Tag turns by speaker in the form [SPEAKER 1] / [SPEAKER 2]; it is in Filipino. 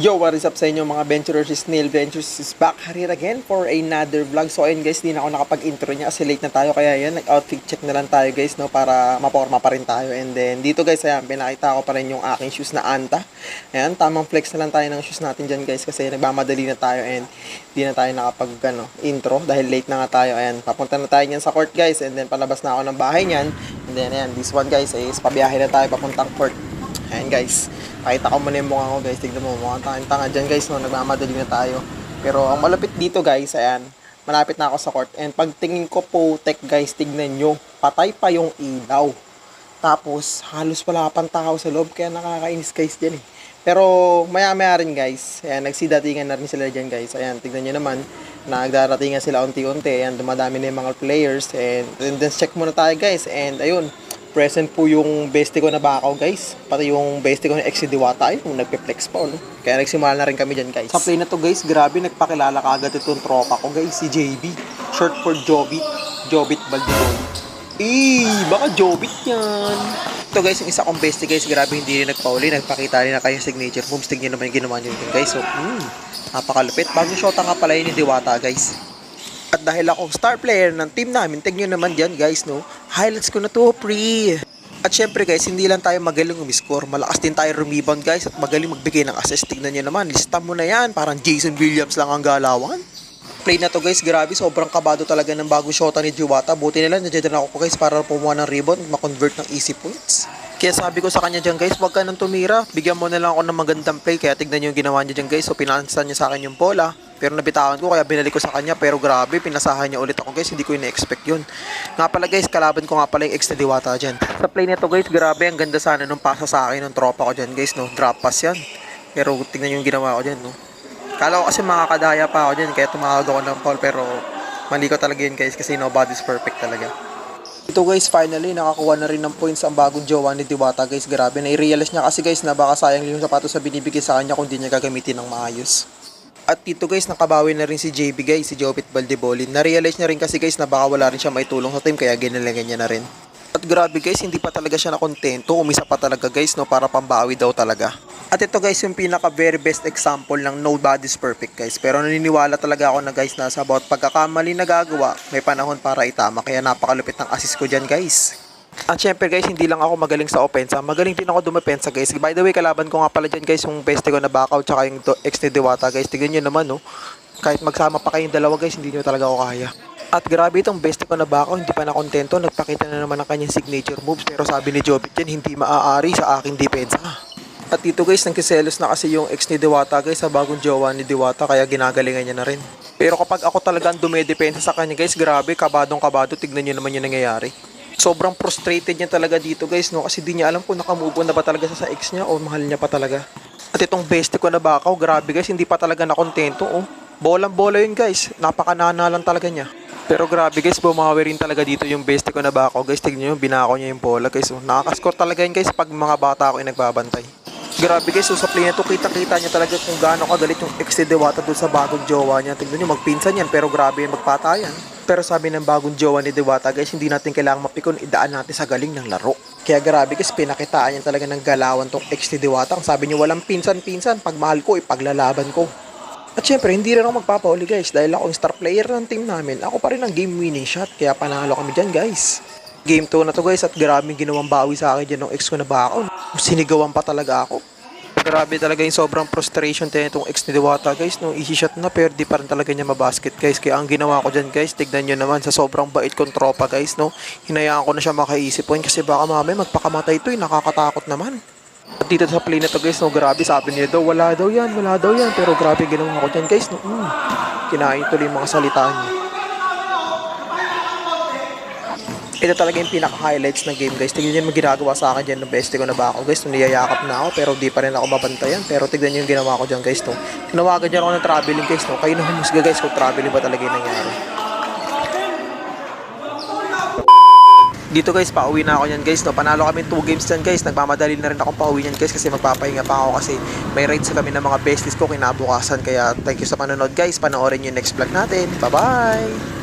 [SPEAKER 1] Yo, what is up sa inyo mga Venturers? Snail Ventures is back here again for another vlog. So ayun guys, di na ako nakapag-intro niya kasi late na tayo. Kaya yan, nag-outfit check na lang tayo guys, no, para maporma pa rin tayo. And then dito guys, ayan, pinakita ko pa rin yung aking shoes na Anta. Ayan, tamang flex na lang tayo ng shoes natin dyan guys kasi nagmamadali na tayo and di na tayo nakapag ano, intro dahil late na nga tayo. Ayan, papunta na tayo niyan sa court guys and then palabas na ako ng bahay niyan. And then ayan, this one guys is pabiyahe na tayo papuntang court. Ayan guys, pakita ko muna yung mukha ko guys. Tignan mo, mukhang tanga-tanga dyan guys, no? nagmamadali na tayo. Pero ang malapit dito guys, ayan, malapit na ako sa court. And pagtingin ko po, tech guys, tignan nyo, patay pa yung ilaw. Tapos, halos wala pang tao sa loob, kaya nakakainis guys dyan eh. Pero, maya-maya rin guys, ayan, nagsidatingan na rin sila dyan guys. Ayan, tignan nyo naman, nagdaratingan sila unti-unti. Ayan, dumadami na yung mga players. And, and then check muna tayo guys. And ayun, present po yung beste ko na bakaw guys. Pati yung beste ko na ex Diwata ayun, nagpe-flex pa. No? Kaya nagsimula na rin kami dyan guys. Sa play na to guys, grabe nagpakilala ka agad itong tropa ko guys, si JB. Short for Jobit. Jobit Baldibon. Eh, baka Jobit yan. Ito guys, yung isa kong beste guys, grabe hindi rin nagpauli. Nagpakita rin na kayong signature moves. Tignan naman yung ginawa nyo dyan guys. So, hmm, napakalupit. Bagong shota nga pala yun ni Diwata guys. At dahil ako star player ng team namin, tignan nyo naman dyan guys, no? Highlights ko na to, pre! At syempre guys, hindi lang tayo magaling umiscore. Malakas din tayo rebound guys at magaling magbigay ng assist. Tignan nyo naman, lista mo na yan. Parang Jason Williams lang ang galawan. Play na to guys, grabe. Sobrang kabado talaga ng bagong shota ni Diwata. Buti nila, nadyan ako guys para pumuha ng rebound, makonvert ng easy points. Kaya sabi ko sa kanya dyan guys, huwag ka nang tumira. Bigyan mo na lang ako ng magandang play. Kaya tignan nyo yung ginawa niya dyan guys. So pinansan niya sa akin yung bola. Pero nabitawan ko kaya binalik ko sa kanya. Pero grabe, pinasahan niya ulit ako guys. Hindi ko ina-expect yun. Nga pala guys, kalaban ko nga pala yung ex diwata dyan. Sa play nito guys, grabe. Ang ganda sana nung pasa sa akin ng tropa ko dyan guys. No? Drop pass yan. Pero tignan nyo yung ginawa ko dyan. No? Kala ko kasi makakadaya pa ako dyan. Kaya tumawag ako ng foul. Pero mali ko talaga yun guys. Kasi nobody's perfect talaga. Ito guys, finally, nakakuha na rin ng points ang bagong jowa ni Diwata guys. Grabe, na-realize niya kasi guys na baka sayang yung sapatos sa binibigay sa kanya kung di niya gagamitin ng maayos. At dito guys, nakabawi na rin si JB guys, si Jobit Baldebolin. Na-realize niya rin kasi guys na baka wala rin siya maitulong sa team kaya ginalangan niya na rin. At grabe guys, hindi pa talaga siya nakontento. Umisa pa talaga guys, no, para pambawi daw talaga. At ito guys, yung pinaka very best example ng nobody's perfect guys. Pero naniniwala talaga ako na guys na sa about pagkakamali na gagawa, may panahon para itama. Kaya napakalupit ng assist ko dyan guys. At syempre guys, hindi lang ako magaling sa opensa. Magaling din ako dumepensa guys. By the way, kalaban ko nga pala dyan guys yung beste ko na backout tsaka yung ex ni Diwata guys. Tignan nyo naman no. Kahit magsama pa kayong dalawa guys, hindi nyo talaga ako kaya. At grabe itong beste ko na backout, hindi pa nakontento. Nagpakita na naman ng kanyang signature moves. Pero sabi ni Jobit dyan, hindi maaari sa aking depensa. At dito guys, nagkiselos na kasi yung ex ni Diwata guys sa bagong jowa ni Diwata kaya ginagalingan niya na rin. Pero kapag ako talagang dumedepensa sa kanya guys, grabe, kabadong kabado, tignan niyo naman yung nangyayari. Sobrang frustrated niya talaga dito guys no kasi di niya alam kung nakamove na ba talaga sa ex niya o mahal niya pa talaga. At itong beste ko na bakaw, grabe guys, hindi pa talaga nakontento oh. Bolang bola yun guys, napakanana lang talaga niya. Pero grabe guys, bumawi rin talaga dito yung beste ko na bakaw guys. Tignan nyo, binako niya yung bola guys. Oh. Nakakascore talaga yun guys pag mga bata ako yung nagbabantay. Grabe guys, so sa play na to, kita-kita niya talaga kung gaano kagalit yung ni Dewata doon sa bagong jowa niya. Tignan nyo, magpinsan yan, pero grabe yung magpatayan. Pero sabi ng bagong jowa ni Dewata guys, hindi natin kailangang mapikon, idaan natin sa galing ng laro. Kaya grabe guys, pinakitaan niya talaga ng galawan tong ni Dewata. Sabi niya, walang pinsan-pinsan, pag mahal ko, ipaglalaban ko. At syempre, hindi rin ako magpapauli guys dahil ako yung star player ng team namin. Ako pa rin ang game winning shot kaya panalo kami dyan guys. Game 2 na to guys at grabe ginawang bawi sa akin dyan ng ex ko na bakaw. Sinigawan pa talaga ako. Grabe talaga yung sobrang frustration tayo itong ex ni Diwata guys. No, easy shot na pero di pa talaga niya mabasket guys. Kaya ang ginawa ko dyan guys, tignan nyo naman sa sobrang bait kong tropa guys. No, hinayaan ko na siya makaisip point kasi baka mamaya magpakamatay to eh. Nakakatakot naman. At dito sa play na to guys, no, grabe sabi niya daw, wala daw yan, wala daw yan. Pero grabe ginawa ko dyan guys, no, mm, kinain tuloy yung mga salita niya. Ito talaga yung pinaka-highlights ng game guys. Tignan nyo yung ginagawa sa akin dyan ng beste ko na ba ako guys. Nung niyayakap na ako pero di pa rin ako mabantayan. Pero tignan nyo yung ginawa ko dyan guys. No. Tinawagan dyan ako ng traveling guys. No. Kayo na humusga guys kung traveling ba talaga yung nangyari. Dito guys, pauwi na ako yan guys. No. Panalo kami 2 games dyan guys. Nagmamadali na rin akong pauwi yan guys kasi magpapahinga pa ako kasi may rides kami ng mga besties ko kinabukasan. Kaya thank you sa panonood guys. Panoorin yung next vlog natin. Bye-bye!